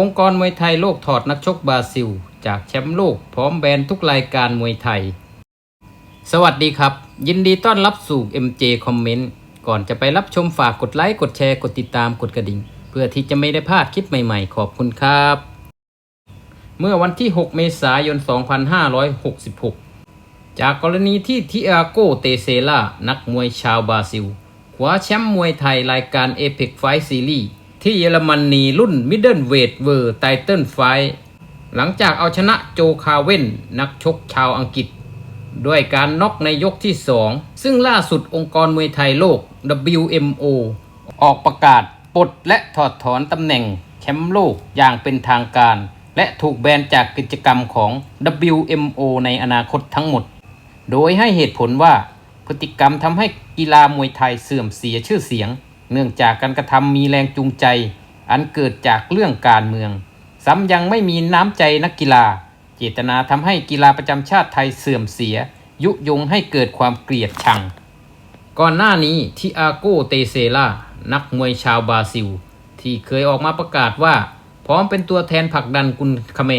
องค์กรมวยไทยโลกถอดนักชกบราซิล จากแชมป์โลกพร้อมแบนทุกรายการมวยไทย สวัสดีครับ ยินดีต้อนรับสู่ MJ Comment ก่อนจะไปรับชมฝากกดไลค์กดแชร์กดติดตามกดกระดิ่ง เพื่อที่จะไม่ได้พลาดคลิปใหม่ๆ ขอบคุณครับ เมื่อวันที่ 6 เมษายน 2566 จากกรณีที่ทิอาโกเตเซล่านักมวยชาวบราซิลคว้าแชมป์มวยไทยรายการ Apex Fight Series ที่เยอรมนีรุ่น Middle Weight w o r l d Title Fight หลังจากเอาชนะโจคาเว่นนักชกชาวอังกฤษ ด้วยการน็อกในยกที่ 2 ซึ่งล่าสุดองค์กรมวยไทยโลก WMO ออกประกาศปลดและถอดถอนตำแหน่งแชมป์โลกอย่างเป็นทางการ และถูกแบนจากกิจกรรมของ WMO ในอนาคตทั้งหมด โดยให้เหตุผลว่าพฤติกรรมทำให้กีฬามวยไทยเสื่อมเสียชื่อเสียง เนื่องจากการกระทำมีแรงจูงใจ อันเกิดจากเรื่องการเมือง ซ้ำยังไม่มีน้ำใจนักกีฬา เจตนาทำให้กีฬาประจำชาติไทยเสื่อมเสีย ยุยงให้เกิดความเกลียดชัง ก่อนหน้านี้ทิอาโกเตเซล่านักมวยชาวบราซิล ที่เคยออกมาประกาศว่า พร้อมเป็นตัวแทนผลักดันกุนคาเม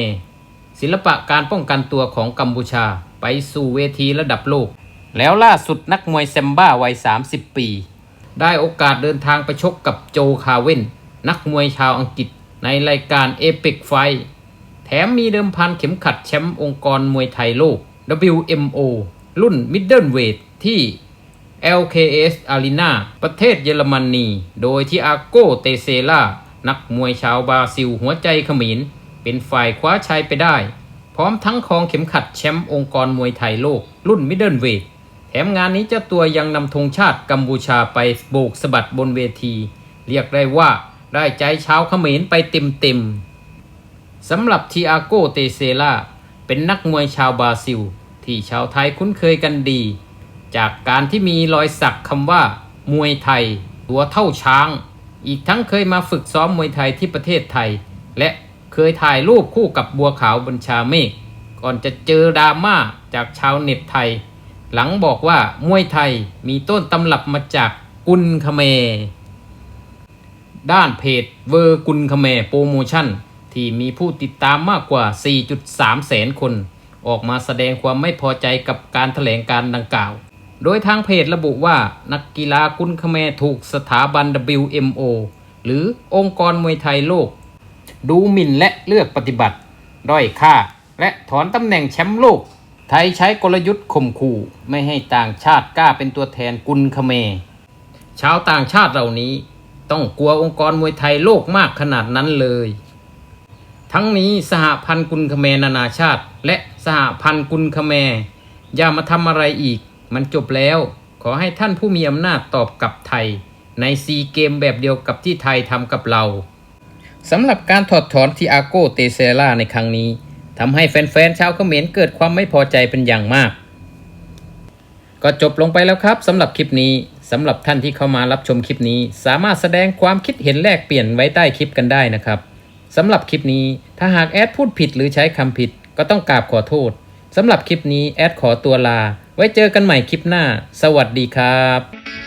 ศิลปะการป้องกันตัวของกัมพูชาไปสู่เวทีระดับโลก แล้วล่าสุดนักมวยแซมบ้าวัย 30 ปี ได้โอกาสเดินทางไปชกกับโจคาเวนนักมวยชาวอังกฤษในรายการเอ e กไฟแถมมีเดิมพันเข็มขัดแชมป์องค์กรมวยไทยโลก WMO รุ่น Middle Weight ที่ LKS Arena ประเทศเยอรมนี โดยที่อาโกเตเซล่า นักมวยชาวบราซิลหัวใจขมินเป็นฝ่ายคว้าชัยไปได้ พร้อมทั้งครองเข็มขัดแชมป์องค์กรมวยไทยโลก รุ่น Middle Weight แถมงานนี้เจ้าตัวยังนำธงชาติกัมพูชาไปโบกสะบัดบนเวที เรียกได้ว่าได้ใจชาวเขมรไปเต็มๆสำหรับทิอาโกเตเซล่าเป็นนักมวยชาวบราซิล ที่ชาวไทยคุ้นเคยกันดี จากการที่มีรอยสักคำว่า มวยไทย ตัวเท่าช้าง อีกทั้งเคยมาฝึกซ้อมมวยไทยที่ประเทศไทย และเคยถ่ายรูปคู่กับบัวขาวบัญชาเมฆก่อนจะเจอดราม่าจากชาวเน็ตไทย หลังบอกว่ามวยไทยมีต้นตำรับมาจากกุนคเม ด้านเพจเวอร์กุนคเมโปรโมชั่น ที่มีผู้ติดตามมากกว่า 4.3 แสนคน ออกมาแสดงความไม่พอใจกับการถแถลงการดังกล่าว โดยทางเพจระบุว่านักกีฬากุนคเมถูกสถาบัน WMO หรือองค์กรมวยไทยโลก ดูหมิ่นและเลือกปฏิบัติ ด้อยค่า และถอนตำแหน่งแชมป์โลก ไทยใช้กลยุทธ์ข่มขู่ไม่ให้ต่างชาติกล้าเป็นตัวแทนกุนคเม ชาวต่างชาติเหล่านี้ต้องกลัวองค์กรมวยไทยโลกมากขนาดนั้นเลย ทั้งนี้สหพันธ์กุนคเมนานาชาติ และสหพันธ์กุนคเมอย่ามาทำอะไรอีก มันจบแล้ว ขอให้ท่านผู้มีอำนาจตอบกับไทย ในซีเกมแบบเดียวกับที่ไทยทำกับเราสำหรับการถอดถอนทิอาโกเตเซล่าในครั้งนี้ ทำให้แฟนๆชาวเขมรเกิดความไม่พอใจเป็นอย่างมาก ก็จบลงไปแล้วครับสำหรับคลิปนี้สำหรับท่านที่เข้ามารับชมคลิปนี้ สามารถแสดงความคิดเห็นแลกเปลี่ยนไว้ใต้คลิปกันได้นะครับสำหรับคลิปนี้ถ้าหากแอดพูดผิดหรือใช้คำผิด ก็ต้องกราบขอโทษสำหรับคลิปนี้แอดขอตัวลา ไว้เจอกันใหม่คลิปหน้า สวัสดีครับ